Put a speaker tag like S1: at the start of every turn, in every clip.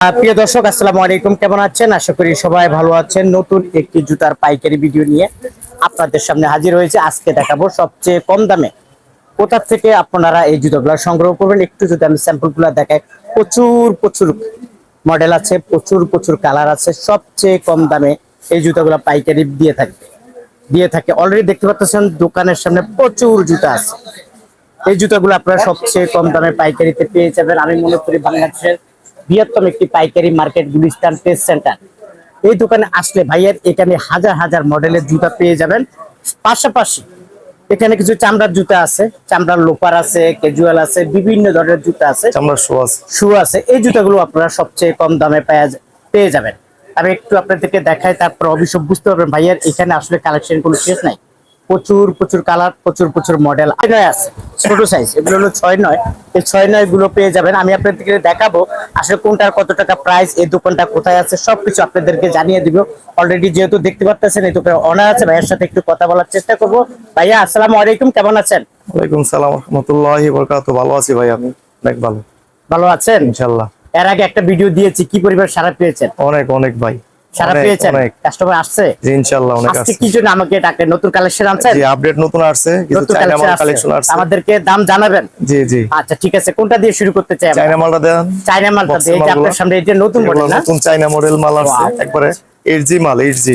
S1: প্রিয় দর্শক, আসসালামু আলাইকুম। কেমন আছেন? আশা করি সবাই ভালো আছেন। নতুন একটি জুতার পাইকারি ভিডিও নিয়ে আপনাদের সামনে হাজির হয়েছে। আজকে দেখাবো সবচেয়ে কম দামে কোথা থেকে আপনারা এই জুতোগুলো সংগ্রহ করবেন। একটু যদি আমি স্যাম্পলগুলো দেখাই, প্রচুর প্রচুর মডেল আছে, প্রচুর প্রচুর কালার আছে। সবচেয়ে কম দামে এই জুতোগুলো পাইকারি দিয়ে থাকবে। দিয়ে থাকে। অলরেডি দেখতে পাচ্ছেন, দোকানের সামনে প্রচুর জুতা আছে। এই জুতোগুলো আপনারা সবচেয়ে কম দামে পাইকারিতে পেয়ে যাবেন। আমি মনে করি বাংলাদেশের বৃহত্তম একটি পাইকারি মার্কেট গুলিস্তান টেস্ট সেন্টার এই দোকানে আসলে ভাইয়ের এখানে হাজার হাজার মডেলের জুতা পেয়ে যাবেন। পাশাপাশি এখানে কিছু চামড়ার জুতা আছে চামড়ার লোপার আছে ক্যাজুয়াল আছে বিভিন্ন ধরনের জুতা আছে।
S2: চামড়ার শো আছে।
S1: শু আছে। এই জুতাগুলো আপনারা সবচেয়ে কম দামে পেয়ে পেয়ে যাবেন। আমি একটু আপনাদেরকে দেখাই তারপর অবশ্যই বুঝতে পারবেন ভাইয়ের এখানে আসলে কালেকশন কোনো শেষ নাই। প্রচুর প্রচুর কালার প্রচুর প্রচুর মডেল আছে ছোট সাইজ এগুলো হলো ছয় নয়। এই ছয় নয়গুলো পেয়ে যাবেন। আমি আপনাদেরকে দেখাবো আসলে কোনটার কত টাকা প্রাইস এই দোকানটা কোথায় আছে সবকিছু আপনাদেরকে জানিয়ে দিব। অলরেডি যেহেতু দেখতে পাচ্ছেন এই দোকানে অনার আছে ভাইয়ের সাথে একটু কথা বলার চেষ্টা করব। ভাইয়া আসসালামু আলাইকুম কেমন আছেন?
S2: ওয়ালাইকুম সালাম রহমতুল্লাহি বরকাত ভালো আছি ভাই আমি অনেক ভালো।
S1: ভালো আছেন?
S2: ইনশাল্লাহ
S1: এর আগে একটা ভিডিও দিয়েছি কি পরিবার সারা পেয়েছেন?
S2: অনেক অনেক ভাই।
S1: সারা পেয়েছেন কাস্টমার আসছে।
S2: জি অনেক
S1: আজকে কি জন্য আমাকে ডাকে নতুন কালেকশন আনছেন?
S2: জি আপডেট নতুন আসছে কিছু চাইনা মাল
S1: কালেকশন
S2: কালেকশন
S1: আসছে।
S2: আসছে।
S1: আমাদেরকে দাম জানাবেন?
S2: জি জি।
S1: আচ্ছা ঠিক আছে কোনটা দিয়ে শুরু করতে চাই
S2: চাইনা মালটা দেন।
S1: চাইনা মালটা দিয়ে এই যে
S2: মালগুলো।
S1: আপনার সামনে এই যে নতুন মডেল না?
S2: নতুন চাইনা মডেল মাল আসছে একবারে 8G মাল 8G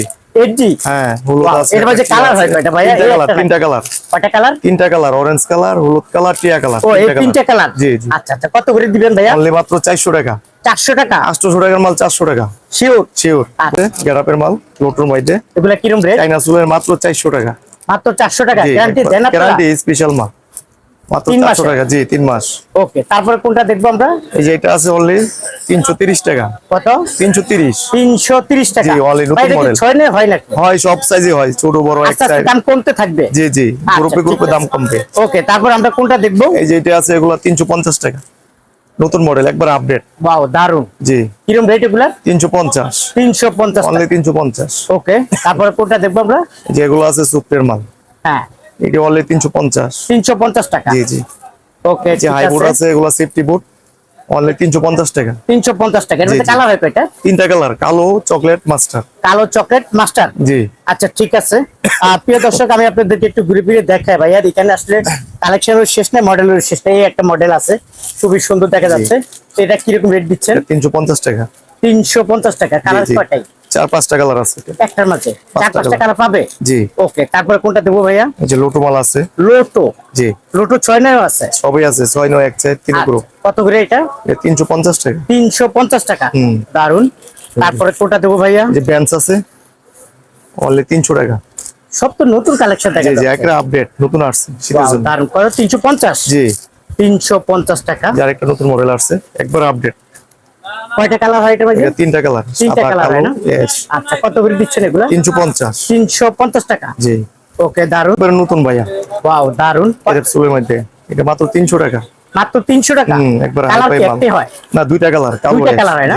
S1: এইচডি
S2: হ্যাঁ হলুদ আছে
S1: এর মাঝে
S2: একটা
S1: হয় কয়টা ভাইয়া?
S2: তিনটা কালার তিনটা কালার
S1: কয়টা কালার
S2: তিনটা কালার অরেঞ্জ কালার হলুদ কালার টিয়া কালার
S1: ও এই তিনটা কালার
S2: জি জি।
S1: আচ্ছা আচ্ছা কত করে দিবেন ভাইয়া?
S2: অনলি মাত্র 400 টাকা।
S1: চারশো টাকা?
S2: 800 টাকার মাল 400 টাকা।
S1: শিওর
S2: শিওর
S1: আচ্ছা।
S2: মাল লোটোর মধ্যে।
S1: এগুলা কিরম রেট
S2: চাইনা চুলের মাত্র 400 টাকা।
S1: মাত্র চারশো টাকা? গ্যারান্টি দেন
S2: গ্যারান্টি স্পেশাল মাল। মাত্র 400 টাকা জি তিন মাস।
S1: ওকে তারপরে কোনটা দেখব আমরা?
S2: এই যে এটা আছে অনলি 330 টাকা।
S1: কত?
S2: 330
S1: তিনশো তিরিশ টাকা।
S2: only নতুন
S1: ছয় নয় হয় নাকি?
S2: হয় সব সাইজে হয়। ছোট বড় এক
S1: আস্তে আস্তে
S2: সাইজ
S1: দাম কমতে থাকবে।
S2: জি জি
S1: আচ্ছা,
S2: গ্রুপে গ্রুপে দাম কমবে।
S1: ওকে তারপর আমরা কোনটা দেখব?
S2: এই যে এটা আছে এগুলো 350 টাকা। নতুন মডেল একবার আপডেট
S1: বাও দারুণ
S2: জি।
S1: কিরম রেট এগুলা?
S2: 350
S1: তিনশো পঞ্চাশ
S2: অনলি 350
S1: ওকে তারপরে কোনটা দেখব আমরা?
S2: যেগুলো আছে সুপ্রের মাল।
S1: হ্যাঁ।
S2: এটা অনলি 350
S1: তিনশো পঞ্চাশ টাকা।
S2: জি জি।
S1: ওকে
S2: যে হাই বুট আছে। এগুলো সেফটি বুট অনলি 350 টাকা।
S1: তিনশো পঞ্চাশ টাকা। এর মধ্যে কালার হয় কয়টা?
S2: তিনটা কালার কালো চকলেট মাস্টার।
S1: কালো চকলেট মাস্টার?
S2: জি।
S1: আচ্ছা ঠিক আছে। প্রিয় দর্শক আমি আপনাদেরকে একটু ঘুরে ফিরে দেখাই ভাইয়া। এখানে আসলে কালেকশনের শেষ নাই মডেলের শেষ নেই। একটা মডেল আছে। খুবই সুন্দর দেখা যাচ্ছে। তো এটা কীরকম রেট দিচ্ছেন?
S2: এটা 350 টাকা।
S1: তিনশো পঞ্চাশ টাকা। কালার। কয়টাই?
S2: চার পাঁচটা কালার আছে।
S1: একটার মাঝে। চার
S2: পাঁচটা
S1: কালার পাবে?
S2: জি।
S1: ওকে তারপরে কোনটা দেবো ভাইয়া?
S2: এই যে লোটো মাল আছে।
S1: লোটো?
S2: জি।
S1: লোটো ছয় নয় আছে?
S2: সবই আছে ছয় নয় এক চার তিন
S1: আচ্ছা,
S2: গ্রুপ
S1: কত করে এটা?
S2: তিনশো পঞ্চাশ টাকা।
S1: তিনশো পঞ্চাশ টাকা?
S2: হুম।
S1: দারুণ তারপরে কোনটা দেবো ভাইয়া?
S2: যে বেঞ্চ আছে অনলি তিনশো টাকা।
S1: সব তো নতুন কালেকশন দেখা
S2: জি
S1: যাচ্ছে।
S2: একটা আপডেট নতুন আসছে
S1: দারুণ কত তিনশো পঞ্চাশ?
S2: জি।
S1: তিনশো পঞ্চাশ টাকা।
S2: যার একটা নতুন মডেল আসছে একবার আপডেট
S1: কয়টা কালার হয় এটা
S2: এটা তিনটা কালার
S1: তিনটা কালার হয় না? আচ্ছা কত করে দিচ্ছেন এগুলো?
S2: তিনশো পঞ্চাশ।
S1: তিনশো পঞ্চাশ টাকা?
S2: জি।
S1: ওকে
S2: দারুণ নতুন ভাইয়া।
S1: ওয়াও
S2: দারুণ মধ্যে। এটা মাত্র তিনশো টাকা।
S1: মাত্র তিনশো টাকা?
S2: হুম একবার
S1: কালার কি হয়?
S2: না দুইটা কালার কালো
S1: দুইটা কালার হয় না?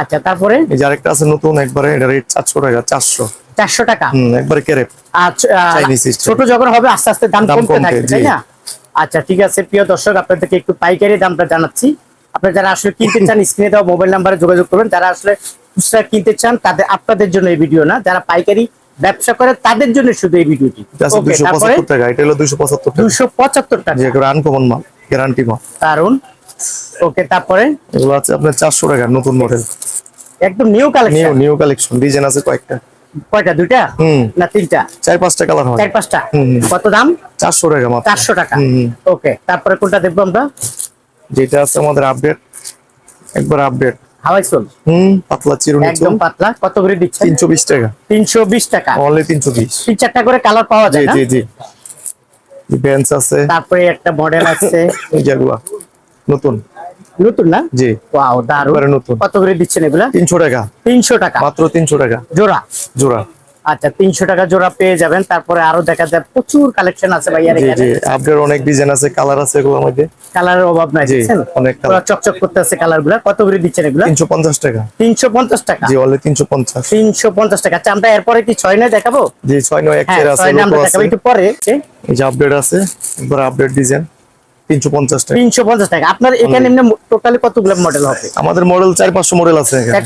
S1: আচ্ছা তারপরে?
S2: এই যে আরেকটা আছে নতুন একবারে এটা রেট চারশো টাকা চারশো।
S1: চারশো টাকা?
S2: হুম একবারে কেরেপ
S1: আচ্ছা। ছোট যখন হবে আস্তে আস্তে দাম কমতে থাকবে তাই না? আচ্ছা ঠিক আছে প্রিয় দর্শক আপনাদেরকে একটু পাইকারি দামটা জানাচ্ছি। আপনারা যারা আসলে কিনতে চান স্ক্রিনে দেওয়া মোবাইল নাম্বারে যোগাযোগ করবেন। যারা আসলে খুচরা কিনতে চান তাদের আপনাদের জন্য এই ভিডিও না। যারা পাইকারি ব্যবসা করে তাদের জন্য শুধু এই ভিডিওটি
S2: দুইশো পঁচাত্তর টাকা।
S1: দুশো পঁচাত্তর
S2: আনকমন মাল গ্যারান্টি মাল।
S1: দারুণ ওকে তারপরে?
S2: এগুলো আছে আপনার চারশো টাকা নতুন মডেল
S1: একদম new collection
S2: new new collection design আছে কয়েকটা।
S1: কয়টা দুইটা? না তিনটা?
S2: চার পাঁচটা কালার হয়
S1: চার পাঁচটা। কত দাম?
S2: চারশো টাকা
S1: চারশো টাকা। ওকে তারপরে কোনটা দেখব আমরা?
S2: যেটা আছে আমাদের আপডেট একবার আপডেট
S1: হাওয়াই সোল
S2: হুম পাতলা চিরুনি
S1: একদম পাতলা। কত করে দিচ্ছেন?
S2: তিনশো বিশ টাকা। অনলি
S1: তিন চারটা করে কালার পাওয়া যায় না?
S2: জি জি। বেঞ্চ আছে।
S1: তারপরে একটা মডেল আছে।
S2: এই যেগুলা নতুন।
S1: নতুন না?
S2: জি।
S1: ওয়াও
S2: দারুণ নতুন।
S1: কত করে দিচ্ছেন এগুলা?
S2: তিনশো টাকা।
S1: তিনশো টাকা।
S2: মাত্র তিনশো টাকা।
S1: জোড়া?
S2: জোড়া।
S1: আচ্ছা তিনশো টাকা জোড়া পেয়ে যাবেন। তারপরে আরও দেখা যায় প্রচুর কালেকশন আছে ভাইয়ার এখানে।
S2: আপডেট অনেক ডিজাইন আছে কালার আছে এগুলোর মধ্যে।
S1: কালারের অভাব নাই
S2: অনেক
S1: চকচক করতে আছে কালারগুলা কত করে দিচ্ছেন এগুলা?
S2: তিনশো পঞ্চাশ টাকা।
S1: তিনশো পঞ্চাশ টাকা?
S2: জি অনলি তিনশো পঞ্চাশ।
S1: তিনশো পঞ্চাশ টাকা। আচ্ছা আমরা এরপরে কি ছয় নয় দেখাবো?
S2: জি ছয় নয় এক
S1: হ্যাঁ
S2: আছে
S1: একটু পরে
S2: এই যে আপডেট আছে একবার আপডেট ডিজাইন টাকা।
S1: আপনার এখানে এমনি টোটালি কতগুলো মডেল হবে?
S2: আমাদের মডেল চার পাঁচশো মডেল আছে এখানে। হ্যাঁ,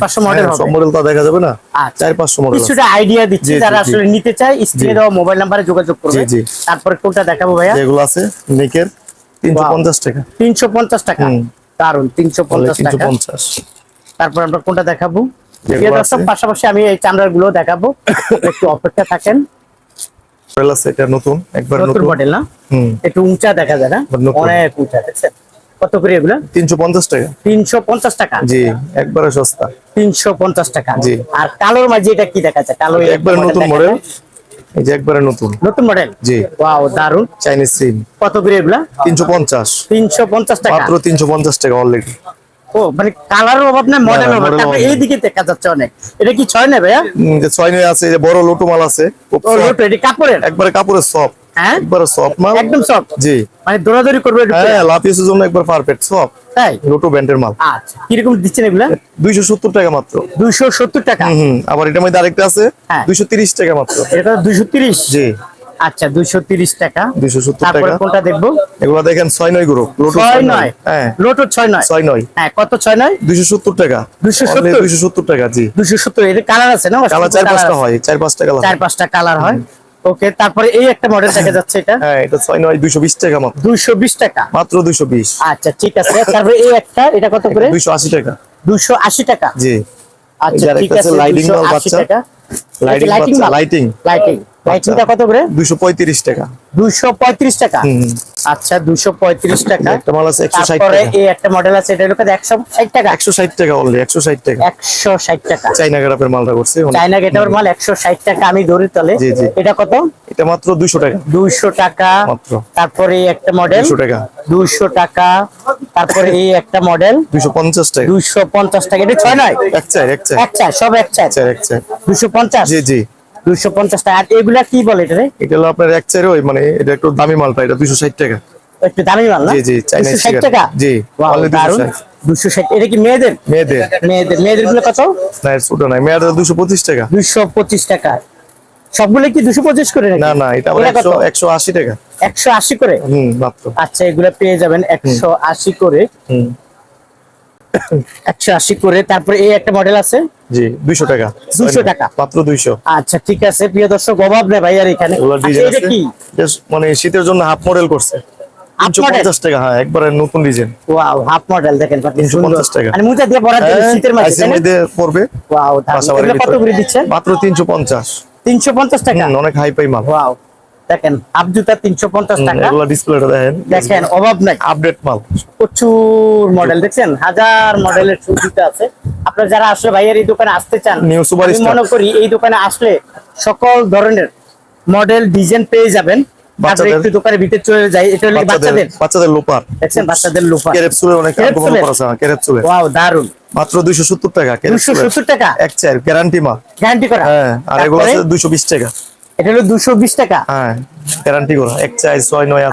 S2: সব মডেল তো দেখা যাবে না?
S1: আচ্ছা।
S2: মডেল
S1: কিছুটা আইডিয়া দিচ্ছি
S2: জি, জি,
S1: যারা আসলে নিতে চায় স্ক্রিনে দেওয়া মোবাইল নাম্বারে যোগাযোগ করবে।
S2: জি।
S1: কোনটা দেখাবো ভাইয়া?
S2: যেগুলো আছে নিকের টাকা।
S1: তিনশো পঞ্চাশ টাকা।
S2: দারুণ
S1: টাকা। তারপর আমরা কোনটা দেখাবো? দর্শক পাশাপাশি আমি এই চামড়ারগুলো দেখাবো। একটু অপেক্ষা থাকেন।
S2: আছে এটা নতুন একবার
S1: নতুন মডেল না? একটু উঁচা দেখা যায় না? অনেক উঁচা দেখছেন? কত করে এগুলো?
S2: তিনশো পঞ্চাশ টাকা।
S1: তিনশো পঞ্চাশ টাকা?
S2: জি একবারে সস্তা।
S1: তিনশো পঞ্চাশ টাকা।
S2: জি।
S1: আর কালোর মাঝে এটা কি দেখা যায়? কালো
S2: একবারে নতুন মডেল এই যে একবারে নতুন।
S1: নতুন মডেল
S2: জি।
S1: ওয়াও দারুণ
S2: চাইনিজ সিম
S1: কত করে এগুলা?
S2: তিনশো পঞ্চাশ।
S1: তিনশো পঞ্চাশ টাকা।
S2: মাত্র তিনশো পঞ্চাশ টাকা অলরেডি
S1: ও মানে কালারের অভাব নাই অভাব। এই দিকে দেখা যাচ্ছে অনেক। এটা কি ছয় না ভাইয়া
S2: ছয় নয় আছে যে বড় লোটো মাল আছে
S1: লোটো এটি কাপড়ের?
S2: একবারে কাপড়ের সফট
S1: হ্যাঁ?
S2: একবারে সফট মাল।
S1: একদম সফট
S2: জি।
S1: মানে দৌড়াদৌড়ি করবে
S2: হ্যাঁ লাপিসের জন্য একবার পারফেক্ট সব
S1: তাই?
S2: লোটো ব্যান্ডের মাল।
S1: আচ্ছা কীরকম দিচ্ছেন এগুলা?
S2: দুইশো সত্তর টাকা মাত্র।
S1: দুইশো সত্তর টাকা?
S2: হুম আবার এটার মধ্যে আরেকটা আছে
S1: হ্যাঁ।
S2: দুইশো তিরিশ টাকা মাত্র।
S1: এটা দুইশো তিরিশ?
S2: জি।
S1: আচ্ছা দুইশো তিরিশ টাকা।
S2: দুইশো সত্তর
S1: তারপরে
S2: টাকা।
S1: কোনটা দেখব?
S2: এগুলো দেখেন নয় গ্রুপ লোটো
S1: ছয় নয়।
S2: হ্যাঁ।
S1: লোটো নয়। হ্যাঁ কত ছয় নয়?
S2: দুইশো সত্তর টাকা।
S1: 270
S2: দুইশো সত্তর টাকা জি।
S1: দুইশো সত্তর এর কালার আছে না?
S2: কালার চার পাঁচটা হয় চার পাঁচটা কালার
S1: চার পাঁচটা কালার হয়। ওকে তারপরে এই একটা মডেল দেখা যাচ্ছে এটা।
S2: হ্যাঁ এটা ছয় নয় দুইশো বিশ টাকা মাত্র।
S1: দুইশো বিশ টাকা।
S2: মাত্র দুইশো বিশ।
S1: আচ্ছা ঠিক আছে। তারপরে এই একটা এটা কত করে?
S2: দুইশো আশি টাকা।
S1: দুইশো আশি টাকা।
S2: জি।
S1: আচ্ছা ঠিক আছে আশি
S2: বাচ্চা। লাইটিং
S1: লাইটিং
S2: লাইটিং
S1: লাইটিং লাইটিংটা কত করে?
S2: দুইশো পঁয়ত্রিশ টাকা।
S1: দুইশো পঁয়ত্রিশ টাকা?
S2: হুম, হুম।
S1: আচ্ছা দুইশো পঁয়ত্রিশ টাকা।
S2: একটা মাল আছে একশো ষাট
S1: তারপরে
S2: টাকা।
S1: এই একটা মডেল আছে এটা একশো ষাট টাকা।
S2: একশো ষাট টাকা অলরেডি একশো ষাট টাকা।
S1: একশো ষাট টাকা।
S2: চাইনা গ্রাফের মালটা করছে।
S1: চাইনা গেটার মাল একশো ষাট টাকা আমি ধরি তলে। এটা কত?
S2: এটা মাত্র দুইশো টাকা।
S1: দুইশো টাকা।
S2: মাত্র।
S1: তারপরে এই একটা মডেল
S2: দুইশো টাকা।
S1: দুইশো টাকা। তারপরে এই একটা মডেল
S2: দুইশো পঞ্চাশ টাকা।
S1: দুইশো পঞ্চাশ টাকা। এটা ছয় নয়?
S2: এক চার এক চার।
S1: এক চার সব এক চার।
S2: এক চার এক চার।
S1: দুইশো পঞ্চাশ?
S2: জি জি।
S1: দুইশো পঞ্চাশ টাকা। আর এগুলা কি বলে এটা রে?
S2: এটা হলো আপনার এক চার ওই মানে এটা একটু দামি মালটা এটা দুইশো ষাট টাকা।
S1: একটু দামি মাল না?
S2: জি, জি,
S1: দুইশো ষাট টাকা?
S2: জি,
S1: দারুণ
S2: 260
S1: ষাট। এটা কি মেয়েদের?
S2: মেয়েদের।
S1: মেয়েদের। মেয়েদেরগুলো কত?
S2: না ছোট নাই মেয়েদের দুশো পঁচিশ টাকা।
S1: দুইশো পঁচিশ টাকা। সবগুলো কি দুশো পঁচিশ করে?
S2: না না এটা একশো আশি টাকা।
S1: একশো আশি করে?
S2: হুম মাত্র।
S1: আচ্ছা এগুলো পেয়ে যাবেন একশো আশি করে।
S2: হুম।
S1: একশো আশি করে। তারপরে এই একটা মডেল আছে?
S2: জি দুইশো টাকা।
S1: 200 টাকা।
S2: মাত্র দুইশো।
S1: আচ্ছা ঠিক আছে। প্রিয় দর্শক অভাব নেই ভাই আর এখানে। আচ্ছা,
S2: মানে শীতের জন্য হাফ মডেল করছে। তিনশো
S1: model?
S2: পঞ্চাশ টাকা হ্যাঁ একবারে নতুন ডিজাইন
S1: ওয়াও হাফ মডেল দেখেন কত
S2: 350 টাকা।
S1: মানে মুজা দিয়ে পরা যায় শীতের মাঝে তাই না?
S2: পড়বে।
S1: ওয়াও দারুণ। কত করে দিচ্ছেন?
S2: মাত্র তিনশো পঞ্চাশ। অনেক হাই পাই মাল।
S1: ওয়াও দেখেন হাফ জুতা তিনশো পঞ্চাশ টাকা।
S2: ডিসপ্লেটা দেখেন।
S1: দেখেন অভাব নাই।
S2: আপডেট মাল।
S1: প্রচুর মডেল দেখছেন? হাজার মডেলের সুবিধা আছে। আপনারা যারা আসলে ভাইয়ের এই দোকানে আসতে চান। মনে করি এই দোকানে আসলে সকল ধরনের মডেল ডিজাইন পেয়ে যাবেন। একটু দোকানের ভিতরে চলে যাই এটা হলো
S2: বাচ্চাদের
S1: বাচ্চাদের
S2: বাচ্চাদের লোপার
S1: দেখছেন
S2: অনেক
S1: ওয়াও দারুণ
S2: মাত্র টাকা এক চার গ্যারান্টি মাল।
S1: গ্যারান্টি করা?
S2: হ্যাঁ আর এগুলো আছে দুইশো বিশ টাকা।
S1: এটা হলো দুশো বিশ টাকা।
S2: হ্যাঁ গ্যারান্টি করা এক আছে।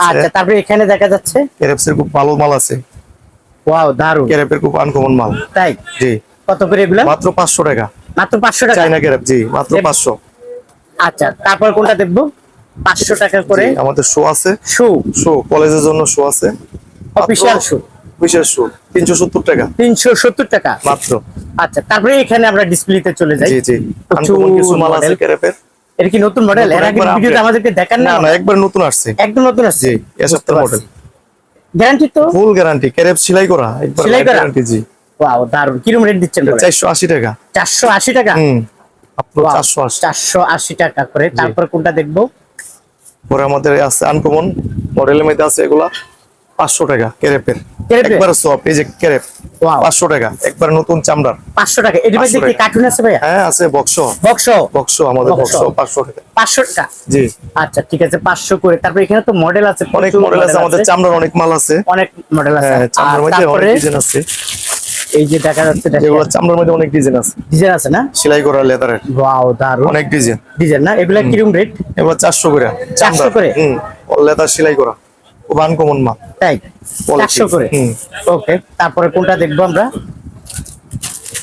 S1: আচ্ছা তারপরে এখানে দেখা যাচ্ছে।
S2: কেরেপসের খুব ভালো মাল আছে।
S1: ওয়াও দারুণ
S2: কেরেপের খুব আনকমন মাল।
S1: তাই?
S2: জি।
S1: কত করে এগুলো?
S2: মাত্র পাঁচশো টাকা।
S1: মাত্র পাঁচশো টাকা?
S2: চাইনা কেরেপ জি মাত্র
S1: এ-
S2: পাঁচশো।
S1: আচ্ছা তারপর কোনটা দেখব? পাঁচশো টাকা করে।
S2: আমাদের শো আছে।
S1: শু?
S2: শো কলেজের জন্য শো আছে।
S1: Official shoe.
S2: বিশেষ শো তিনশো সত্তর টাকা।
S1: তিনশো সত্তর টাকা?
S2: মাত্র।
S1: আচ্ছা তারপরে এখানে আমরা ডিসপ্লেতে চলে যাই।
S2: জি জি। আনকমন কিছু মাল আছে। কেরেপের
S1: এটা কি নতুন মডেল এর আগে ভিডিওতে আমাদেরকে দেখান
S2: না
S1: না
S2: একবার নতুন আসছে।
S1: একদম নতুন আসছে?
S2: জি মডেল
S1: গ্যারান্টি তো?
S2: ফুল গ্যারান্টি কেরেপ সেলাই করা একবার
S1: সেলাই করা?
S2: গ্যারান্টি জি।
S1: ওয়াও দারুণ কীরকম রেট দিচ্ছেন
S2: চারশো আশি টাকা।
S1: চারশো আশি টাকা?
S2: হুম মাত্র চারশো আশি।
S1: টাকা করে। তারপর কোনটা দেখব?
S2: পরে আমাদের আছে আনকমন মডেলের মধ্যে আছে এগুলা। পাঁচশো টাকা কেরেপের? একবার এই যে
S1: ওয়াও
S2: পাঁচশো টাকা একবার নতুন চামড়ার।
S1: পাঁচশো টাকা। এটির মধ্যে
S2: 500
S1: কি কার্টুন আছে ভাইয়া?
S2: হ্যাঁ আছে বক্স
S1: বক্স
S2: বক্স আমাদের
S1: বক্স।
S2: পাঁচশো টাকা।
S1: পাঁচশো টাকা?
S2: জি।
S1: আচ্ছা ঠিক আছে পাঁচশো করে। তারপর এখানে তো মডেল আছে
S2: অনেক মডেল আছে আমাদের চামড়ার অনেক মাল আছে।
S1: অনেক মডেল আছে।
S2: হ্যাঁ চামড়ার মধ্যে অনেক ডিজাইন আছে।
S1: এই যে দেখা যাচ্ছে
S2: যেগুলো চামড়ার মধ্যে অনেক ডিজাইন আছে।
S1: ডিজাইন আছে না?
S2: সেলাই করা লেদারের
S1: ওয়াও দারুণ
S2: অনেক ডিজাইন
S1: ডিজাইন না? এগুলা কীরকম রেট
S2: এগুলো চারশো করে
S1: 400 করে?
S2: হুম লেদার সেলাই করা। আনকমন মাল
S1: তাই? চারশো করে? ওকে তারপরে কোনটা দেখব আমরা?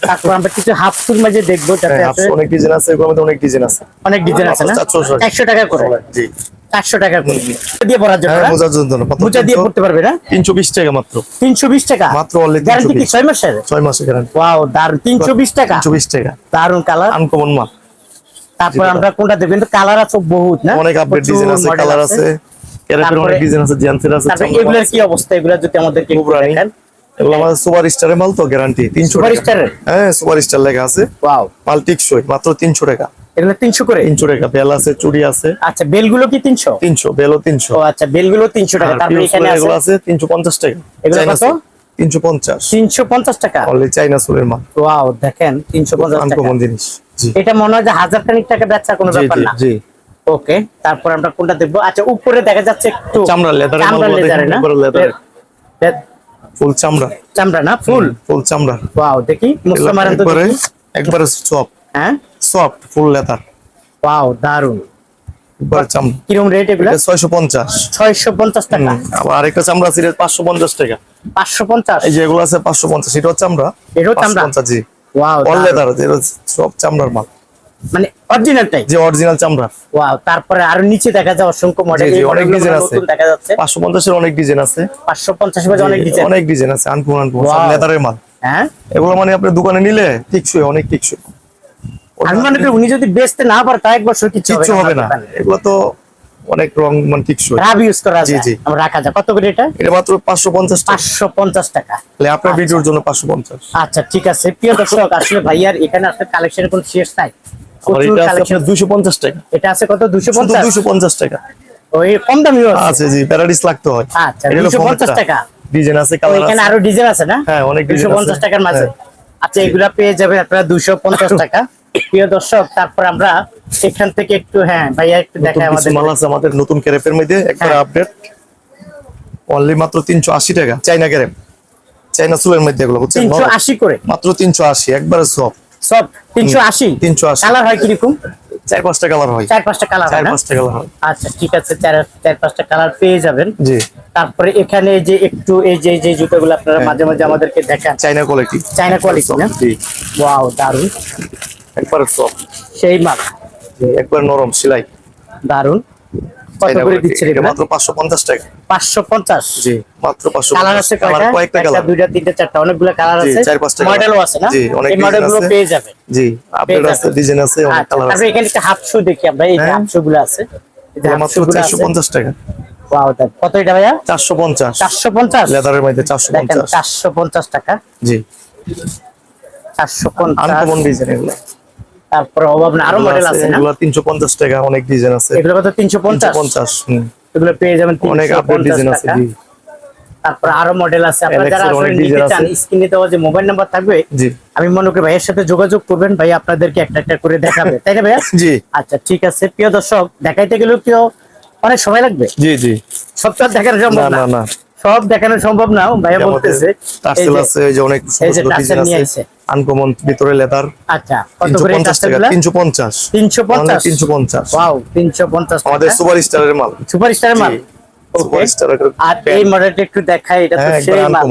S1: তারপর আমরা কিছু হাফ সুর মাঝে দেখব
S2: হ্যাঁ
S1: আছে।
S2: অনেক ডিজাইন আছে অনেক ডিজাইন আছে।
S1: অনেক ডিজাইন আছে না?
S2: মাত্র 400 টাকা।
S1: একশো টাকা করে।
S2: জি।
S1: চারশো টাকা করে। দিয়ে পড়ার জন্য
S2: হ্যাঁ মোজার জন্য
S1: মোজা দিয়ে পড়তে পারবে না?
S2: তিনশো বিশ টাকা মাত্র।
S1: তিনশো বিশ টাকা?
S2: মাত্র
S1: গ্যারান্টি কি ছয় মাসের?
S2: ছয় মাসে গ্যারান্টি
S1: ওয়াও দারুণ তিনশো বিশ টাকা?
S2: তিনশো বিশ টাকা।
S1: দারুণ কালার
S2: আনকমন মাল
S1: তারপর
S2: জি,
S1: আমরা কোনটা দেখবেন কালার আছে বহুত না?
S2: অনেক আপডেট ডিজাইন আছে কালার আছে। ক্যারেটের অনেক ডিজাইন আছে জেন্টসের আছে
S1: এগুলোর কি অবস্থা? এগুলো যদি আমাদেরকে একটু দেখান।
S2: এগুলো আমাদের সুপার স্টারের মাল তো গ্যারান্টি
S1: সুপার স্টারের?
S2: হ্যাঁ সুপার স্টার লেখা আছে।
S1: ওয়াও
S2: মাল টিকসই মাত্র তিনশো টাকা।
S1: এগুলো করে?
S2: তিনশো টাকা বেল আছে চুড়ি আছে।
S1: আচ্ছা বেলগুলো কি তিনশো?
S2: তিনশো বেলও তিনশো।
S1: ও আচ্ছা বেলগুলো তিনশো টাকা। তারপরে এখানে
S2: এগুলো
S1: আছে?
S2: আছে টাকা।
S1: এগুলো কত?
S2: সুল, তিনশো পঞ্চাশ।
S1: তিনশো পঞ্চাশ টাকা?
S2: অনলি চাইনা সুলের মাল।
S1: ওয়াও দেখেন তিনশো পঞ্চাশ টাকা।
S2: আনকমন জিনিস।
S1: এটা মনে হয় যে হাজার খানিক টাকা বেচা কোনো ব্যাপার না।
S2: জি।
S1: ওকে তারপর আমরা কোনটা দেখব? আচ্ছা উপরে দেখা যাচ্ছে একটু
S2: চামড়া লেদারের
S1: চামড়া লেদারে না?
S2: উপরে লেদারের
S1: লে-
S2: ফুল চামড়া।
S1: চামড়া না? ফুল?
S2: ফুল চামড়া।
S1: ওয়াও দেখি। মুসলাম মারান তো
S2: একবারে সফট
S1: হ্যাঁ?
S2: সফট ফুল লেদার
S1: ওয়াও
S2: দারুণ চামড়া।
S1: কিরম রেট এগুলো?
S2: এটা ছয়শো পঞ্চাশ।
S1: ছয়শো পঞ্চাশ টাকা।
S2: আবার আরেকটা চামড়া আছে পাঁচশো পঞ্চাশ টাকা।
S1: পাঁচশো পঞ্চাশ?
S2: এই যে এগুলো আছে পাঁচশো পঞ্চাশ এটা হচ্ছে চামড়া?
S1: এটাও চামড়া?
S2: 550 জি।
S1: Wow
S2: all. লেদার সব চামড়ার মাল।
S1: মানে অরিজিনালটাই
S2: যে অরিজিনাল চামড়া।
S1: ওয়াও তারপরে আরও নিচে দেখা যায় অসংখ্য মডেল
S2: অনেক ডিজাইন আছে।
S1: দেখা যাচ্ছে।
S2: পাঁচশো পঞ্চাশের অনেক ডিজাইন আছে।
S1: পাঁচশো পঞ্চাশ বাজে অনেক ডিজাইন
S2: অনেক ডিজাইন আছে সব লেদারের মাল।
S1: হ্যাঁ?
S2: এগুলো মানে আপনি দোকানে নিলে টিকসই অনেক টিকসই।
S1: মনে উনি যদি বেচতে না পারে তা এক বছর কিছু
S2: হবে না এগুলো তো অনেক রং মানে টিকসই।
S1: রাব ইউজ করা যায়। আমরা রাখা যায়। কত করে এটা?
S2: এটা মাত্র পাঁচশো পঞ্চাশ টাকা। তাহলে আপনার ভিডিওর জন্য পাঁচশো পঞ্চাশ।
S1: আচ্ছা ঠিক আছে। প্রিয় দর্শক আসলে ভাইয়ার এখানে আসলে কালেকশন কোন শেষ নাই।
S2: এটা আছে
S1: কালেকশন
S2: আপনার দুশো পঞ্চাশ টাকা।
S1: এটা আছে কত? দুশো
S2: শুধু
S1: পঞ্চাশ?
S2: দুশো পঞ্চাশ টাকা।
S1: ওই কম দামি আছে
S2: আছে জি প্যারাডিস লাগতে হয়।
S1: আচ্ছা, 250 টাকা।
S2: ডিজাইন আছে
S1: তো
S2: কালার
S1: এখানে আরও ডিজাইন আছে না?
S2: হ্যাঁ, অনেক
S1: দুশো
S2: design
S1: টাকার মাঝে।
S2: হ্যাঁ।
S1: আচ্ছা এগুলা পেয়ে যাবেন আপনারা দুশো পঞ্চাশ টাকা। প্রিয় দর্শক তারপর আমরা এখান থেকে একটু হ্যাঁ ভাইয়া একটু দেখায় আমাদের।
S2: মাল আছে আমাদের নতুন ক্যারেপের মধ্যে। একবার
S1: হ্যাঁ।
S2: আপডেট অনলি মাত্র তিনশো আশি টাকা। চাইনা ক্যারেপ। চাইনা সুলের মধ্যে এগুলো বুঝছেন?
S1: করে।
S2: মাত্র তিনশো আশি একবারে সব
S1: সব তিনশো আশি।
S2: 380
S1: কালার হয় কীরকম?
S2: চার পাঁচটা কালার হয়।
S1: চার পাঁচটা কালার
S2: চার পাঁচটা কালার হয়।
S1: আচ্ছা ঠিক আছে চার চার পাঁচটা কালার পেয়ে যাবেন।
S2: জি।
S1: তারপরে এখানে যে একটু এই যে যে জুতোগুলো আপনারা
S2: হ্যাঁ।
S1: মাঝে মাঝে আমাদেরকে দেখান।
S2: চাইনা কোয়ালিটি
S1: চাইনা কোয়ালিটি না?
S2: জি।
S1: ওয়াও দারুণ
S2: একবারে সব
S1: সেই মাল
S2: একবার নরম সেলাই।
S1: দারুণ কত করে।
S2: এটা মাত্র টাকা।
S1: পাঁচশো পঞ্চাশ?
S2: জি মাত্র পাঁচশো
S1: কালার আছে
S2: কালার কয়েকটা কালার
S1: দুইটা তিনটা চারটা। অনেকগুলো কালার আছে।
S2: চার পাঁচটা
S1: মডেলও আছে না?
S2: জি, অনেক
S1: এই গুলো পেয়ে যাবে।
S2: জি আপডেট আছে ডিজাইন আছে অনেক
S1: আচ্ছা
S2: কালার
S1: তারপরে
S2: আছে
S1: এখানে একটা হাফ শু দেখি আমরা। এই যে
S2: হ্যাঁ।
S1: হাফ শু গুলো আছে। হাফ
S2: মাত্র
S1: শু গুলো
S2: চারশো
S1: আছে
S2: পঞ্চাশ টাকা।
S1: ওয়াও কত এটা ভাইয়া?
S2: চারশো পঞ্চাশ।
S1: চারশো পঞ্চাশ?
S2: লেদারের মধ্যে চারশো
S1: দেখেন
S2: পঞ্চাশ
S1: চারশো পঞ্চাশ টাকা।
S2: জি।
S1: চারশো পঞ্চাশ।
S2: আনকমন ডিজাইন এগুলো।
S1: তারপরে অভাব না আরও মডেল আছে না?
S2: এগুলো তিনশো পঞ্চাশ টাকা অনেক ডিজাইন আছে।
S1: এগুলো কত? তিনশো পঞ্চাশ?
S2: পঞ্চাশ হুম।
S1: এগুলো পেয়ে যাবেন
S2: অনেক আপডেট ডিজাইন আছে জি।
S1: তারপর আরও মডেল আছে। আপনারা যারা আসলে নিতে চান স্ক্রিনে দেওয়া যে মোবাইল নাম্বার থাকবে
S2: জি।
S1: আমি মনে করি ভাইয়ের সাথে যোগাযোগ করবেন ভাই আপনাদেরকে একটা একটা করে দেখাবে। তাই না ভাইয়া?
S2: জি।
S1: আচ্ছা ঠিক আছে। প্রিয় দর্শক দেখাইতে গেলেও কেউ অনেক সময় লাগবে?
S2: জি জি।
S1: সব তো দেখানো সম্ভব
S2: না
S1: না। সব দেখানো সম্ভব না ভাইয়া বলতেছে। এই
S2: টার্সেল আছে এই যে অনেক
S1: এই
S2: সুন্দর ডিজাইন
S1: নিয়ে
S2: আছে। আনকমন ভিতরে লেদার
S1: আচ্ছা কত করে
S2: পঞ্চাশ
S1: 350
S2: তিনশো পঞ্চাশ।
S1: ওয়াও তিনশো পঞ্চাশ
S2: আমাদের সুপার স্টারের মাল?
S1: সুপার স্টার মাল আর এই মডেলটা একটু দেখাই এটা তো
S2: হ্যাঁ
S1: সেই মাল।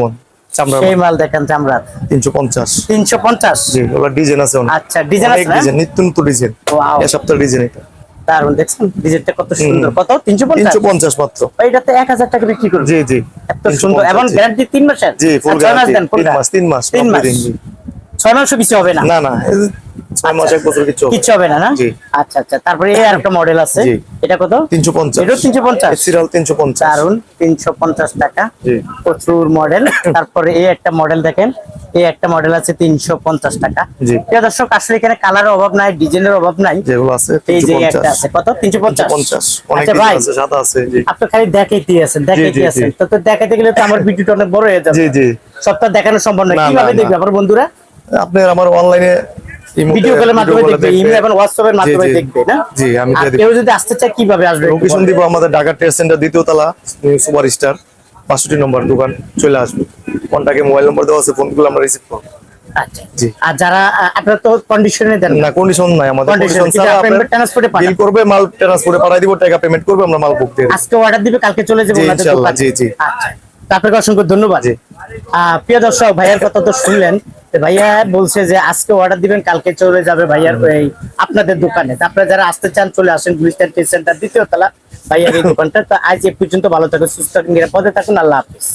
S1: সেই মাল। দেখেন চামড়ার।
S2: তিনশো পঞ্চাশ।
S1: তিনশো পঞ্চাশ?
S2: জি ওগুলো ডিজাইন আছে অনেক।
S1: আচ্ছা ডিজাইন আছে
S2: ডিজাইন নিত্য নতুন ডিজাইন।
S1: Wow.
S2: এ সপ্তাহের ডিজাইন এটা।
S1: দারুণ দেখছেন? ডিজাইনটা কত সুন্দর। কত? তিনশো পঞ্চাশ?
S2: তিনশো পঞ্চাশ মাত্র।
S1: এটাতে এক হাজার টাকা বিক্রি করবে?
S2: জি জি।
S1: এত সুন্দর। এবং গ্যারান্টি তিন মাসের?
S2: জি ফুল
S1: ছয় মাস
S2: তিন মাস তিন মাস
S1: তিন মাস।
S2: complete দিন, জি।
S1: ছয় মাসও কিছু হবে না?
S2: না না ছয় মাস এক বছর কিছু
S1: কিছু হবে না না? আচ্ছা আচ্ছা। তারপরে এই আরেকটা মডেল আছে। এটা কত?
S2: সিরিয়াল
S1: দারুণ টাকা। প্রচুর মডেল তারপরে এই একটা মডেল দেখেন। এই একটা মডেল আছে তিনশো পঞ্চাশ টাকা।
S2: জি।
S1: প্রিয় দর্শক আসলে এখানে কালারের অভাব নাই ডিজাইনের অভাব নাই।
S2: যেগুলো আছে
S1: এই যে একটা আছে। কত?
S2: অনেক
S1: আচ্ছা
S2: কিছু আছে সাদা আছে
S1: আপনি খালি দেখাইতে আছেন দেখাইতে
S2: জি, জি।
S1: আছেন। তো দেখাইতে গেলে তো আমার ভিডিওটা অনেক বড় হয়ে যাবে।
S2: জি জি।
S1: সবটা দেখানো সম্ভব
S2: না,
S1: কীভাবে দেখবে আমার বন্ধুরা?
S2: আপনার আমার অনলাইনে
S1: ভিডিও কলের মাধ্যমে দেখবে ইমেল এবং হোয়াটসঅ্যাপের মাধ্যমে
S2: জি, জি।
S1: দেখবে না
S2: জি, আমি
S1: আর
S2: দিয়ে দিই।
S1: কেউ যদি আসতে চায় কীভাবে আসবে
S2: লোকেশন দিব আমাদের ঢাকা ট্রেড সেন্টার দ্বিতীয় তলা নিউ সুপার স্টার বাষট্টি নম্বর দোকান চলে আসবে মোবাইল নম্বর দেওয়া আছে ফোনগুলো আমরা রিসিভ করব
S1: আচ্ছা আর যারা আপনারা তো কন্ডিশনে দেন
S2: না কন্ডিশন নাই আমাদের কন্ডিশন
S1: কিন্তু
S2: ছাড়া
S1: আপনি
S2: আপনার
S1: transport-এ পাঠান।
S2: বিল করবে মাল ট্রান্সপোর্টে পাঠাই দিব টাকা পেমেন্ট করবে আমরা মাল বুক দিয়ে
S1: আজকে অর্ডার দিবে কালকে চলে যাবে
S2: জি,
S1: ওনাদের দোকানে।
S2: জি, জি।
S1: আচ্ছা আপনাকে অসংখ্য ধন্যবাদ। প্রিয় দর্শক, ভাইয়ার কথা তো শুনলেন। ভাইয়া বলছে যে, আজকে অর্ডার দিবেন, কালকে চলে যাবে ভাইয়ার এই আপনাদের দোকানে। আপনারা যারা আসতে চান, চলে আসেন গুলিস্তান টি সেন্টার দ্বিতীয় তলা ভাইয়ার এই দোকানটা। তো আজ এ পর্যন্ত ভালো থাকুন, সুস্থ থাকুন, নিরাপদে থাকুন, আল্লাহ হাফিজ।